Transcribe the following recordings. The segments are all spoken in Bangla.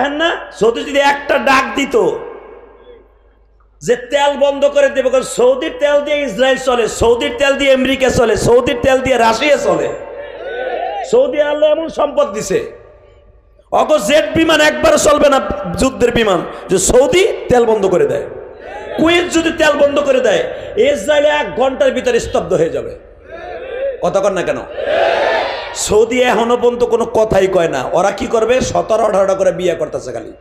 দেখেন না সৌদি যদি একটা ডাক দিত যে তেল বন্ধ করে দেবে সৌদির তেল দিয়ে ইসরায়েল চলে, সৌদির তেল দিয়ে আমেরিকা চলে, সৌদির তেল দিয়ে রাশিয়া চলে। সৌদি আল্লাহ এমন সম্পদ দিছে। অগ জেট বিমান একবারও চলবে না, যুদ্ধের বিমান, যে সৌদি তেল বন্ধ করে দেয়। কুয়েত যদি তেল বন্ধ করে দেয়, ইসরায়েল এক ঘণ্টার ভিতরে স্তব্ধ হয়ে যাবে। কর না কেন? সৌদি এখনও পর্যন্ত কোনো কথাই কয় না। ওরা কি করবে? সতেরো, আঠারোটা করে বিয়ে করতেছে খালি।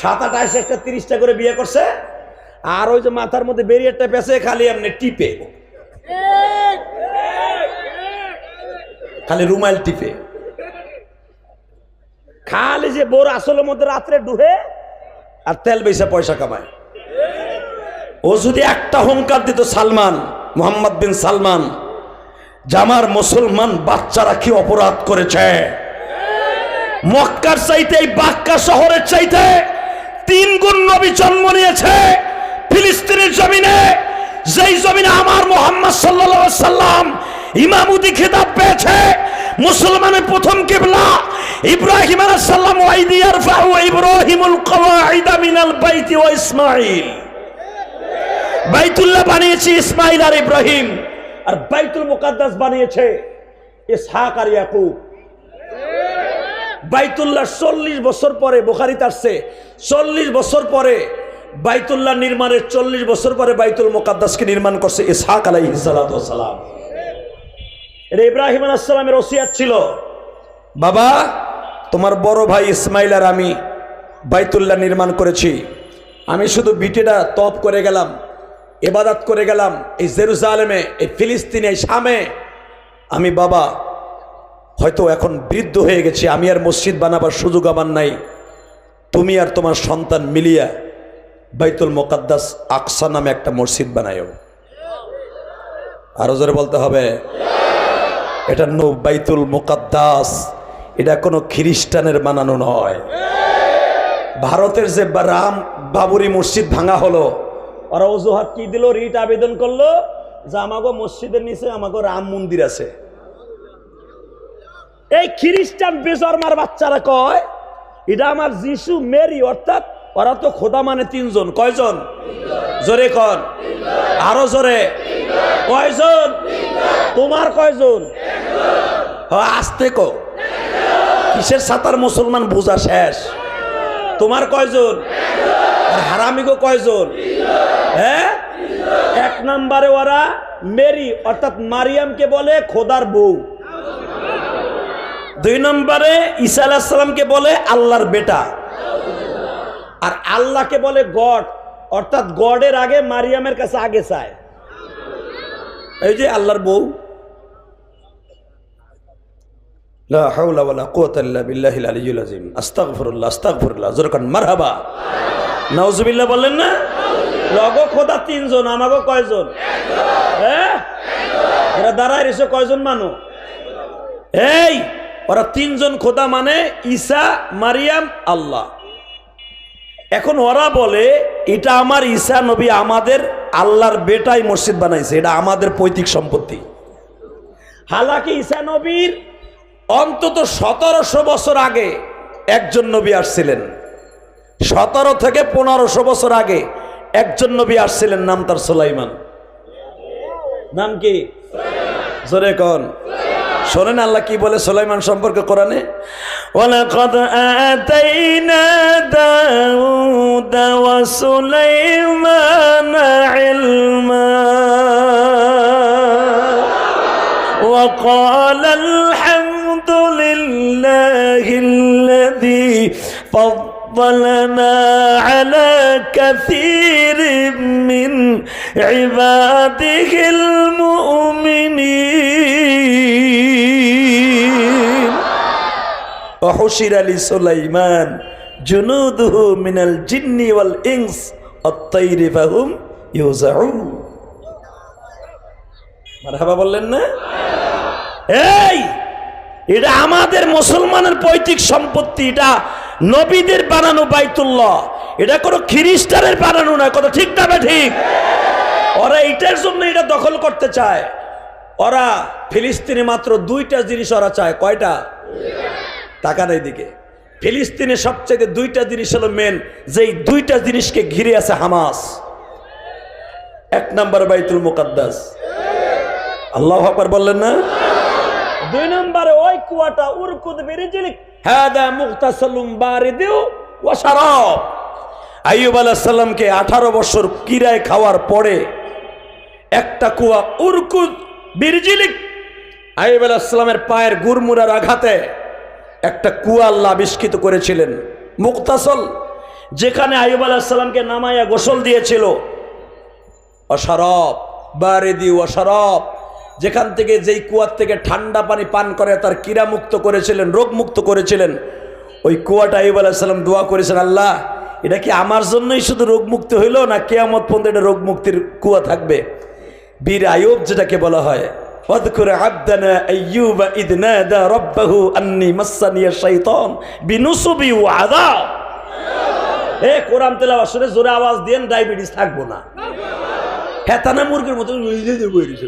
সাত আট আঠাশ একটা তিরিশটা করে বিয়ে করছে। আর ওই যে মাথার মধ্যে বেরিয়ারটা পেছে খালি এমনি টিপে। খালি রুমাল টিপে। খালি যে বোর আসলের মধ্যে রাত্রে ডুহে আর তেল বেসে পয়সা কামায়। ও যদি একটা হুঙ্কার দিত সালমান, মোহাম্মদ বিন সালমান জামার মুসলমান বাচ্চারা কি অপরাধ করেছে? মক্কার চাইতে এই বাক্কা শহরের চাইতে তিন গুণ নবী জন্ম নিয়েছে ফিলিস্তিনের জমিনে। যেই জমিনে আমার মোহাম্মদ সাল্লা সাল্লাম ইমামুদি খেতাব পেয়েছে, মুসলমানের প্রথম কেবলা ইব্রাহিম আলাইহিস সালাম ওয়াইদিয়ার ফাহু ইব্রাহিমুল কওয়াইদা মিনাল বাইতি ওয়া ইসমাঈল। বাইতুল্লাহ বানিয়েছে ইসমাইল আর ইব্রাহিম। আর বাইতুল মুকাদ্দাস বানিয়েছে ইসহাক আর ইয়াকুব। বাইতুল্লাহ চল্লিশ বছর পরে বোখারিতে আসছে, চল্লিশ বছর পরে বাইতুল্লাহ নির্মাণের চল্লিশ বছর পরে বাইতুল মুকাদ্দাসকে নির্মাণ করছে ইসহাক আলাই সালাম। এটা ইব্রাহিম আলাইসালামের ওসিয়াত ছিল। বাবা, তোমার বড় ভাই ইসমাইল আর আমি বাইতুল্লাহ নির্মাণ করেছি। আমি শুধু বিটেটা তপ করে গেলাম। এবাদাত করে গেলাম এই জেরুজালেমে, এই ফিলিস্তিনে, এই শামে। আমি বাবা, হয়তো এখন বৃদ্ধ হয়ে গেছি, আমি আর মসজিদ বানাবার সুযোগ আমার নাই। তুমি আর তোমার সন্তান মিলিয়া বাইতুল মোকাদ্দাস আকসা নামে একটা মসজিদ বানায়ও। আরও জোরে বলতে হবে। এটা নো বাইতুল মোকাদ্দাস, এটা কোনো খ্রিস্টানের বানানো নয়। ভারতের যে রাম বাবুরি মসজিদ ভাঙা হলো ওরা অজুহাত কি দিল? রিট আবেদন করল যে আমাগো মসজিদের নিচে আমাগো রাম মন্দির আছে। এই খ্রিস্টান বেজর্মার বাচ্চারা কয়, এটা আমার যিশু, মেরি, অর্থাৎ ওরা তো খোদা মানে তিনজন। কয়জন? জোরে কন। আরও জোরে। কয়জন? তোমার কয়জন? আসতে কিসের সাতার মুসলমান বোঝা শেষ? তোমার কয়জন? আর হারামিগো কয়জন? হ্যাঁ? এক নম্বরে ওরা মেরি, অর্থাৎ মারিয়ামকে বলে খোদার বউ। দুই নম্বরে ঈসা আলাহিসাল্লামকে বলে আল্লাহর বেটা। আর আল্লাহকে বলে গড, অর্থাৎ গডের আগে মারিয়ামের কাছে আগে চায়। এই যে আল্লাহর বউ। লা হাওলা ওয়ালা কুওয়াতা ইল্লা বিল্লাহিল আলিয়্যিল আযীম। আস্তাগফিরুল্লাহ আস্তাগফিরুল্লাহ জোরে কান মারহাবা। নাউজুবিল্লাহ বললেন না? লগো খোদা তিনজন, আমাগো কয়জন? হ্যাঁ? এরা দাঁড়ায় রয়েছে কয়জন মানু? এই, ওরা তিনজন খোদা মানে ঈসা, মারিয়াম, আল্লাহ। এখন ওরা বলে, এটা আমার ঈসা নবী আমাদের আল্লাহর বেটাই মসজিদ বানাইছে, এটা আমাদের পৈতৃক সম্পত্তি। হালাকি ঈসা নবীর অন্তত সতেরোশো বছর আগে একজন নবী আসছিলেন। সতেরো থেকে পনেরোশো বছর আগে একজন নবী আসছিলেন নাম তার সোলাইমান নাম কি জোরে কন শোনেন আল্লাহ কি বলে সোলাইমান সম্পর্কে কোরআনে ওয়ালাকাদ আতাইনা দাউদ ওয়া সুলাইমান ইলমা وقال الحمد لله الذي فضلنا على كثير من عباده المؤمنين وحشر لسليمان جنوده من الجن والإنس الطير فهم يوزعون মারহাবা বললেন না এই এটা আমাদের মুসলমানের পৈতৃক সম্পত্তি এটা নবীদের বানানো বাইতুল্লাহ। এটা কোনো খ্রিস্টানের বানানো না, কথা ঠিক না বে ঠিক? ওরা এটার জন্য এটা দখল করতে চায়। ওরা ফিলিস্তিনে মাত্র দুইটা জিনিস ওরা চায়, কয়টা? টাকা নেই দিকে। ফিলিস্তিনে সবচাইতে দুইটা জিনিস হলো মেন যেই দুইটা জিনিসকে ঘিরে আছে হামাস। এক নাম্বার বাইতুল মুকাদ্দাস। আল্লাহ আকবার বললেন না? দুই নম্বরে ওই কুয়াটা উরকুদ বিরিজিলিক হাদা মুগতাসালুম বারিদিউ ওয়া শারাব। আইয়ুব আলাইহিস সালামকে 18 বছর কিরায় খাওয়ার পরে একটা কুয়া উরকুদ বিরজিলিক আইব আলাহিসামের পায়ের গুরমুরার আঘাতে একটা কুয়া আল্লাহ আবিষ্কৃত করেছিলেন মুক্তাসল যেখানে আইব আলাহিসাল্লামকে নামাইয়া গোসল দিয়েছিল। অসারব বারেদি অসারব যেখান থেকে যেই কুয়ার থেকে ঠান্ডা পানি পান করে তার কিরামুক্ত করেছিলেন রোগমুক্ত করেছিলেন ওই কুয়াটা আইব আলাহিসাল্লাম দোয়া করেছেন আল্লাহ এটা কি আমার জন্যই শুধু রোগমুক্ত হইল না কেয়ামত পর্যন্ত এটা রোগমুক্তির কুয়া থাকবে বীর আয়ুব যেটাকে বলা হয় واذكر عبدنا أيوب إذ نادى ربه أني مسني الشيطان بنصب وعذاب এ কোরআন তেলাওয়াত শুনে জোরে আওয়াজ দেন ডায়াবেটিস থাকবো না হেতানা মুরগির মতো বই রয়েছে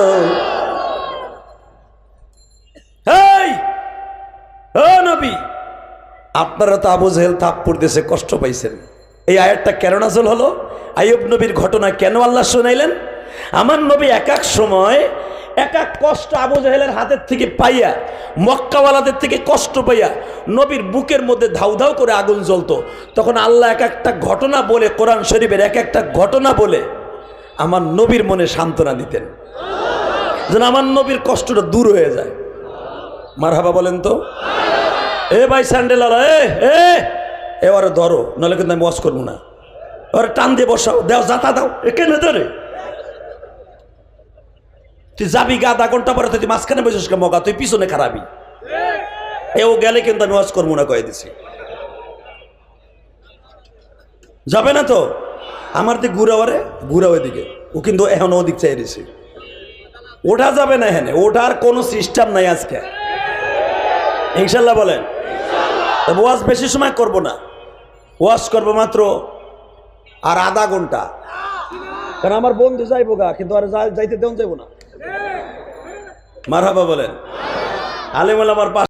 নবী, আপনারা তো আবু জেহেল থাপ পড়তেছে কষ্ট পাইছেন। এই আয়াতটা কেন নাজল হলো? আইয়ুব নবীর ঘটনা কেন আল্লাহ শুনাইলেন? আমার নবী এক এক সময় এক এক কষ্ট আবু জাহেলের হাতের থেকে পাইয়া, মক্কাওয়ালাদের থেকে কষ্ট পাইয়া নবীর বুকের মধ্যে ধাউ ধাউ করে আগুন জ্বলতো। তখন আল্লাহ এক একটা ঘটনা বলে, কোরআন শরীফের এক একটা ঘটনা বলে আমার নবীর মনে সান্ত্বনা দিতেন। যেন আমার নবীর কষ্টটা দূর হয়ে যায়। মারহাবা বলেন তো? এ ভাই স্যান্ডেল এ এবারে ধরো, নাহলে কিন্তু আমি ওয়াশ করব না। এবারে টান দিয়ে বসাও, দেও, যাতা দাও, এ কেন ধরে? তুই যাবি গা, আধা ঘণ্টা পরে তুই মাঝখানে বসিস মগা তুই পিছনে খারাপি এও গেলে কিন্তু আমি ওয়াশ করব না, কয়ে দিছি। যাবে না তো? আমার দিক ঘুরা ওরে ঘুরা ওইদিকে ও কিন্তু এখন ওদিক চাই দিছে ওঠা যাবে না এখানে। ওঠার কোনো সিস্টেম নাই আজকে। ইনশাল্লাহ বলেন। ওয়াশ বেশি সময় করব না। ওয়াজ করব মাত্র আর আধা ঘণ্টা। কারণ আমার বন্ধু যাইবো গা, কিন্তু আর যাইতে দেন যাইবো না। মারহাবা বলেন। আলিমুল আমার